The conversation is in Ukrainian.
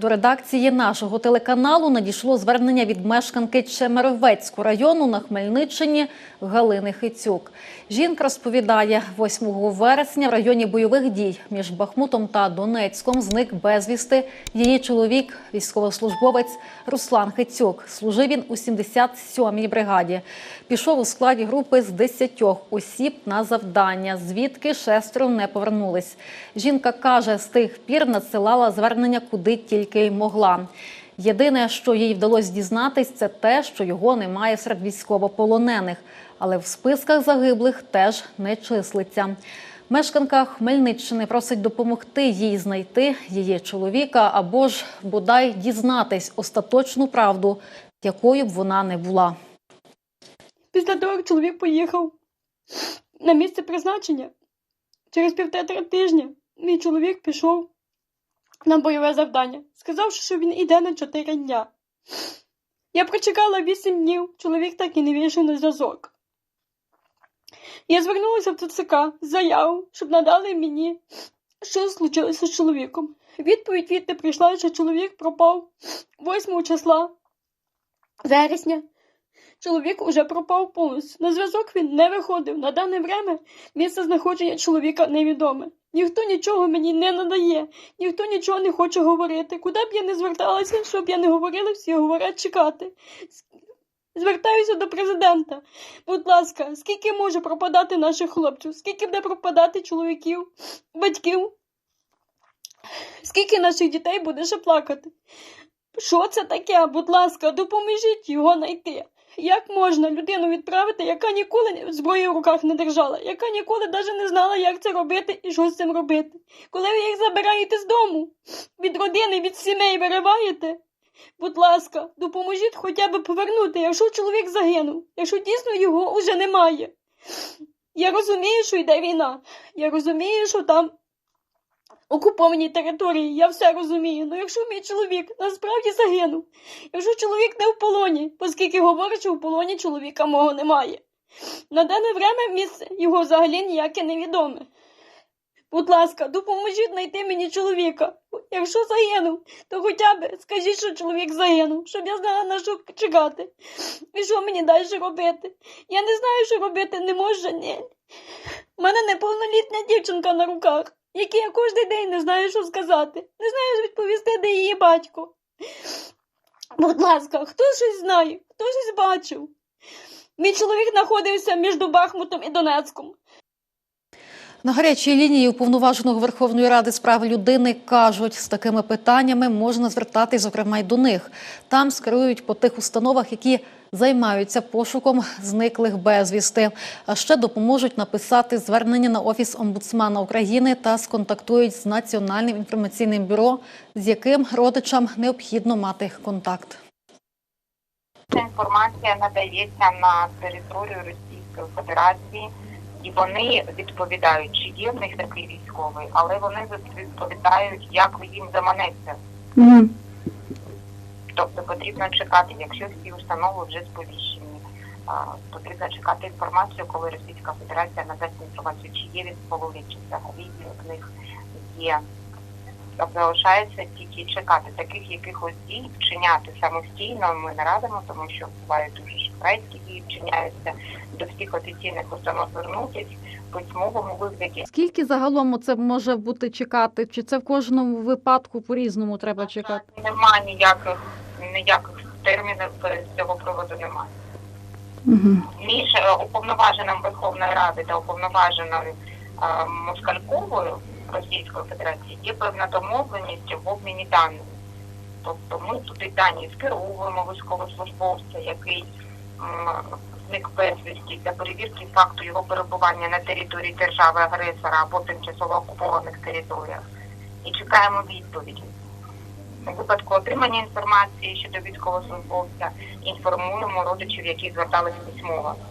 До редакції нашого телеканалу надійшло звернення від мешканки Чемеровецького району на Хмельниччині Галини Хицюк. Жінка розповідає, 8 вересня в районі бойових дій між Бахмутом та Донецьком зник безвісти її чоловік, військовослужбовець Руслан Хицюк. Служив він у 77-й бригаді. Пішов у складі групи з 10 осіб на завдання, звідки шестеро не повернулись. Жінка каже, з тих пір надсилала звернення куди тільки й могла. Єдине, що їй вдалося дізнатись, це те, що його немає серед військовополонених, але в списках загиблих теж не числиться. Мешканка Хмельниччини просить допомогти їй знайти її чоловіка або ж бодай дізнатись остаточну правду, якою б вона не була. Після того, як чоловік поїхав на місце призначення, через півтора тижня мій чоловік пішов на бойове завдання, сказавши, що він іде на 4 дня. Я прочекала 8 днів, чоловік так і не вийшов на зв'язок. Я звернулася в ТЦК з заявою, щоб надали мені, що случилося з чоловіком. Відповідь відти прийшла, що чоловік пропав 8 числа вересня. Чоловік уже пропав повністю. На зв'язок він не виходив. На дане время місце знаходження чоловіка невідоме. Ніхто нічого мені не надає, ніхто нічого не хоче говорити. Куди б я не зверталася, щоб я не говорила, всі говорять чекати. Звертаюся до президента. Будь ласка, скільки може пропадати наших хлопців? Скільки буде пропадати чоловіків, батьків? Скільки наших дітей буде ще плакати? Що це таке? Будь ласка, допоможіть його знайти. Як можна людину відправити, яка ніколи зброї в руках не держала, яка ніколи навіть не знала, як це робити і що з цим робити? Коли ви їх забираєте з дому, від родини, від сімей вириваєте? Будь ласка, допоможіть хоча б повернути, якщо чоловік загинув, якщо дійсно його уже немає. Я розумію, що йде війна. Я розумію, що там окуповані території, я все розумію. Ну якщо мій чоловік насправді загинув, якщо чоловік не в полоні, оскільки говорять, що в полоні чоловіка мого немає. На дане время місце його взагалі ніяке невідоме. Будь ласка, допоможіть знайти мені чоловіка. Якщо загинув, то хоча б скажіть, що чоловік загинув, щоб я знала на що чекати. І що мені далі робити? Я не знаю, що робити не можу. Ні. У мене неповнолітня дівчинка на руках, якій я кожен день не знаю, що сказати. Не знаю відповісти, де її батько. Будь ласка, хто щось знає, хто щось бачив. Мій чоловік знаходився між Бахмутом і Донецьком. На гарячій лінії уповноваженого Верховної Ради з прав людини кажуть, з такими питаннями можна звертатись, зокрема й до них. Там скерують по тих установах, які займаються пошуком зниклих безвісти. А ще допоможуть написати звернення на офіс омбудсмана України та сконтактують з Національним інформаційним бюро, з яким родичам необхідно мати контакт. Ця інформація надається на територію Російської Федерації, і вони відповідають, чи є в них такий військовий, але вони відповідають, як їм заманеться. Тобто потрібно чекати, якщо всі установи вже сповіщені, потрібно чекати інформацію, коли Російська Федерація надасть інформацію, чи є він в полоні, чи взагалі в них є. Тобто залишається тільки чекати таких якихось дій, вчиняти самостійно ми не радимо, тому що бувають дуже шахрайські дії, вчиняються до всіх офіційних установ звернутися в письмовому вигляді. Скільки загалом це може бути чекати? Чи це в кожному випадку по-різному треба чекати? Немає ніяких ніяких термінів з цього приводу немає. Між е, уповноваженим Верховної Ради та уповноваженою е, Москальковою Російської Федерації є певна домовленість в обміні даними. Тобто ми туди дані скеровуємо військовослужбовця, який зник безвісті для перевірки факту його перебування на території держави-агресора або тимчасово окупованих територіях і чекаємо відповіді. У випадку отримання інформації щодо військовослужбовця інформуємо родичів, які зверталися письмово.